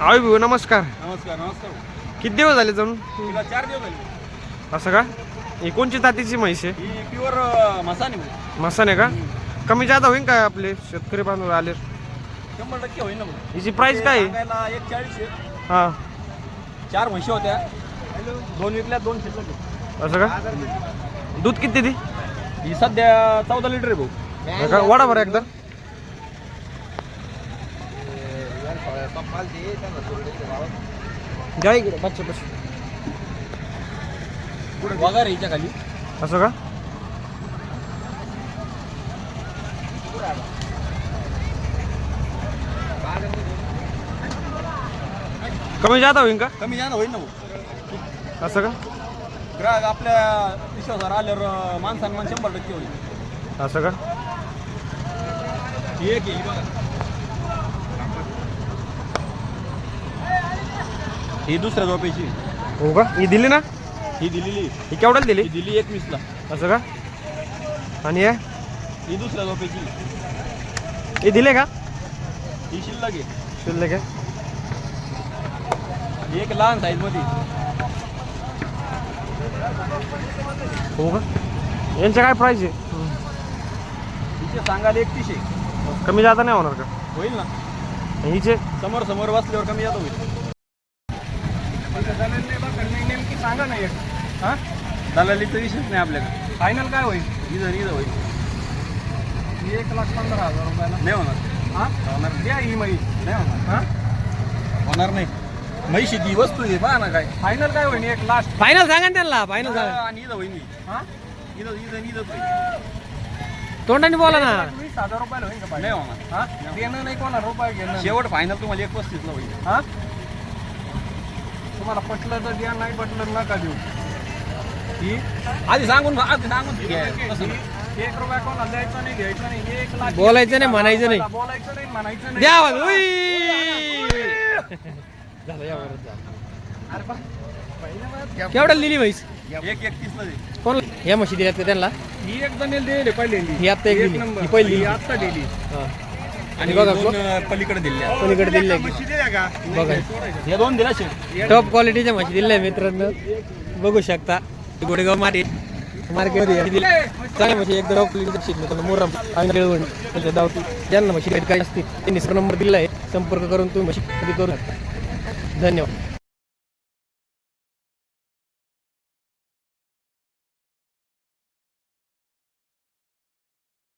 आवय भाऊ नमस्कार. नमस्कार नमस्कार किती दिवस झाले जाऊन तिला चार दिवस झाले. असं का? ही कोणची जातीची म्हैस आहे? ही प्युअर मसाने भाऊ मसाने का? कमी जादा होईन काय आपले शेतकरी बांधव आले? शंभर टक्के होईल ना भाऊ. हिची प्राइस काय आहे? सांगायला एक चाळीस आहे. हा. चार म्हशी होत्या. दोन विकल्या दोन आहे. असं का? दूध किती दी? ही सध्या चौदा लिटर आहे भाऊ. हो का? वडा बरं एकदा. घ्या इकडे बच्चे बच्चे वगार हिच्या खाली. असं का? कमी जादा होईन का? कमी जाणं होईल ना भाऊ. असं का? ग्राहक आपल्या विश्वासावर आल्यावर अं, मान शंभर टक्के होईल. असं का? एक आहे, बघा. ही दुसऱ्या झोपेची. हो का? ही दिली ना? ही दिलेली. ही केवढ्याला दिली? ही दिली एकवीसला. असं का? आणि हे? ही दुसऱ्या झोपेची. हे दिले का? ही शिल्लक आहे. शिल्लक आहे. ही एक लहान साईजमध्ये. हो का? यांच्या काय प्राईस आहे? हिचे सांगायला एकतीसशे कमी जादा नाही होणार का? होईल ना. हिचे? समोर समोर बसल्यावर कमी जातो होईल. नेमकी सांगा ना एक. हा? दलालीचा विषयच नाही आपल्याकडे. फायनल काय होईल? इथं इथं होईल. एक लाख पंधरा हजार रुपयाला. नाही होणार. हा? होणार द्या ही म्हैस. नाही होणार. हा? होणार नाही. म्हैशी ती वस्तू आहे पहा ना काय. फायनल काय होईल? एक लास्ट फायनल सांगा ना त्यांना फायनल सांगा. आणि इथं होईल हा. इथं इथं इथं होईल. तोंडाने बोला ना. वीस हजार रुपयाला होईल का नाही होणार. हा? देणं नाही कोणा रुपये घेणं शेवट फायनल तुम्हाला एक पस्तीसला होईल. हा? तुम्हाला पटलं तर द्या नाही पटलं नका देऊ ही आधी सांगून आधी सांगून घ्या. तसं नाही. एक रुपया कोणाला द्यायचा नाही घ्यायचा नाही एक लाख बोलायचं नाही, म्हणायचं नाही. बोलायचं नाही म्हणायचं नाही द्या आवाज. उई. झालं, या बरं, झालं. केवढ्याला दिली म्हैस एक एकतीसला दे कोण या म्हशी दिल्यात का त्यांना ही एक जण दिली पहिल्यांदी ही आत्ता एक दिली. ही पहिली दिली. आत्ता दिली हा. आणि बघा, पलीकडे दिल्या पलीकडे दिले बघा. या दोन दिला टॉप क्वालिटीच्या म्हशी दिल्या मित्रांनो. बघू शकता. गोडेगाव मार्केट मार्केटमध्ये दिली. चांगल्या म्हशी एकदम टॉप मोरम. आणि दावती ज्यांना म्हशी भेट काय असते त्यांनी नंबर दिला आहे. संपर्क करून तुम्ही म्हशी करू शकता. धन्यवाद.